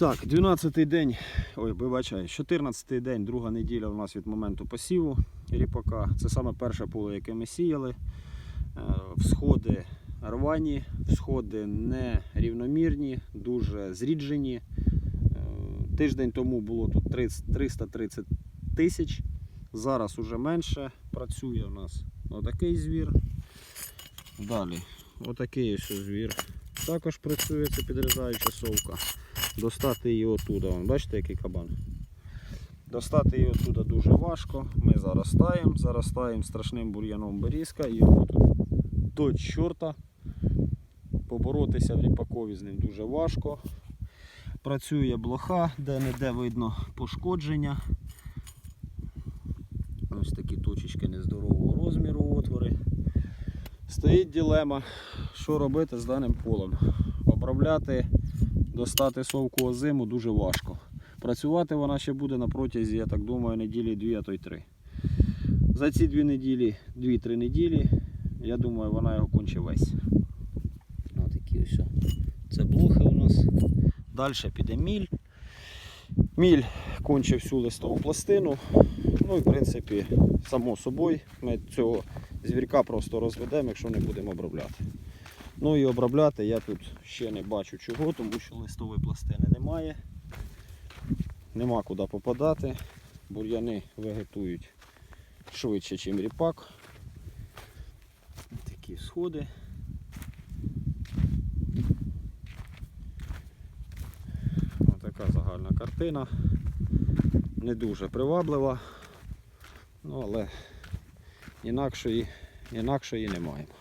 Так, 12-й день, ой, вибачаю, 14-й день, друга неділя у нас від моменту посіву ріпака. Це саме перше поле, яке ми сіяли. Е, Всходи рвані, всходи нерівномірні, дуже зріджені. Е, Тиждень тому було тут 30 330 тисяч. Зараз уже менше. Працює у нас отакий звір. Далі, отакий ось звір. Також працює, це підрізаюча совка. Достати її отуда. Бачите, який кабан? Достати її отуда дуже важко. Ми заростаємо, заростаємо страшним бур'яном берізка і його до чорта. Поборотися в ріпакові з ним дуже важко. Працює блоха, де-не-де видно пошкодження. Ось такі точечки нездорового розміру отвори. Стоїть ділема, що робити з даним полем. Обробляти, достати совку озиму дуже важко. Працювати вона ще буде на протязі, я так думаю, неділі дві, а то й три. За ці дві неділі, дві-три неділі, я думаю, вона його конче весь. Ось такі ось. Це блохи у нас. Далі піде міль. Міль конче всю листову пластину. Ну і в принципі, само собою, ми цього звірка просто розведемо, якщо не будемо обробляти. Ну і обробляти я тут ще не бачу чого, тому що листової пластини немає. Нема куди попадати. Бур'яни вегетують швидше, ніж ріпак. Такі сходи. Отака загальна картина. Не дуже приваблива, ну але інакшої, інакшої не маємо.